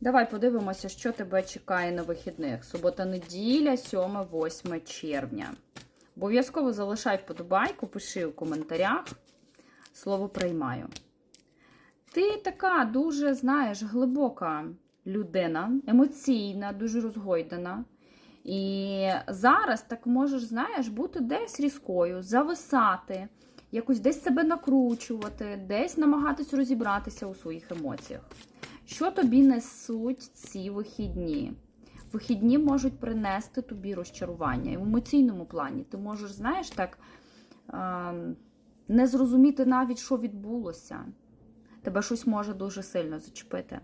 Давай подивимося, що тебе чекає на вихідних. Субота-неділя, 7-8 червня. Обов'язково залишай вподобайку, пиши у коментарях. Слово приймаю. Ти така дуже, знаєш, глибока людина, емоційна, дуже розгойдана. І зараз так можеш, знаєш, бути десь різкою, зависати, якось десь себе накручувати, десь намагатись розібратися у своїх емоціях. Що тобі несуть ці вихідні? Вихідні можуть принести тобі розчарування. І в емоційному плані ти можеш, знаєш, так е, не зрозуміти навіть, що відбулося. Тебе щось може дуже сильно зачепити.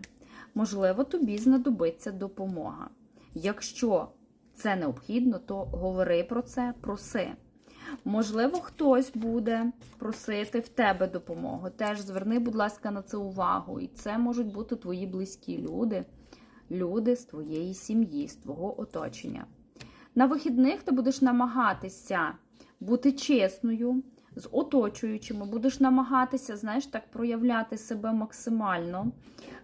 Можливо, тобі знадобиться допомога. Якщо це необхідно, то говори про це, проси. Можливо, хтось буде просити в тебе допомогу. Теж зверни, будь ласка, на це увагу. І це можуть бути твої близькі люди, люди з твоєї сім'ї, з твого оточення. На вихідних ти будеш намагатися бути чесною з оточуючими, будеш намагатися, знаєш, так проявляти себе максимально,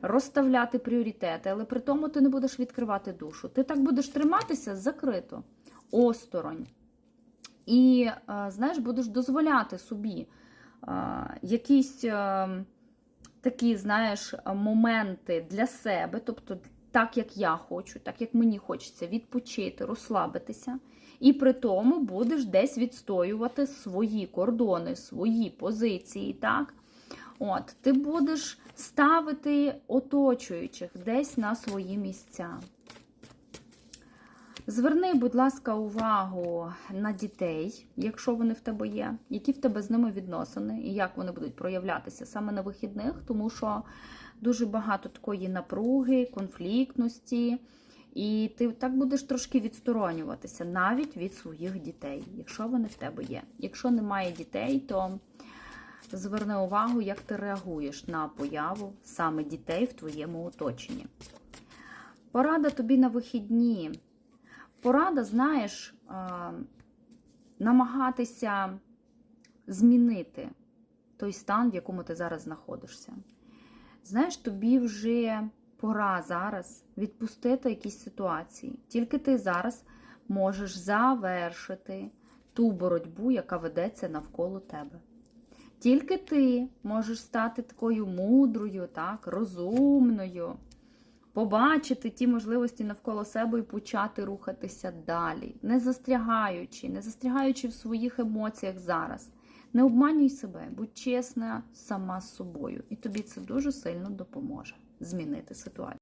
розставляти пріоритети, але при тому ти не будеш відкривати душу. Ти так будеш триматися закрито, осторонь. І, е, знаєш, будеш дозволяти собі е, якісь е, такі, знаєш, моменти для себе, тобто так, як я хочу, так як мені хочеться відпочити, розслабитися. І при тому будеш десь відстоювати свої кордони, свої позиції, так? От, ти будеш ставити оточуючих десь на свої місця. Зверни, будь ласка, увагу на дітей, якщо вони в тебе є, які в тебе з ними відносини, і як вони будуть проявлятися саме на вихідних, тому що дуже багато такої напруги, конфліктності, і ти так будеш трошки відсторонюватися навіть від своїх дітей, якщо вони в тебе є. Якщо немає дітей, то зверни увагу, як ти реагуєш на появу саме дітей в твоєму оточенні. Порада тобі на вихідні. Порада, знаєш, намагатися змінити той стан, в якому ти зараз знаходишся. Знаєш, тобі вже пора зараз відпустити якісь ситуації. Тільки ти зараз можеш завершити ту боротьбу, яка ведеться навколо тебе. Тільки ти можеш стати такою мудрою, так, розумною побачити ті можливості навколо себе і почати рухатися далі, не застрягаючи, не застрягаючи в своїх емоціях зараз. Не обманюй себе, будь чесна сама з собою, і тобі це дуже сильно допоможе змінити ситуацію.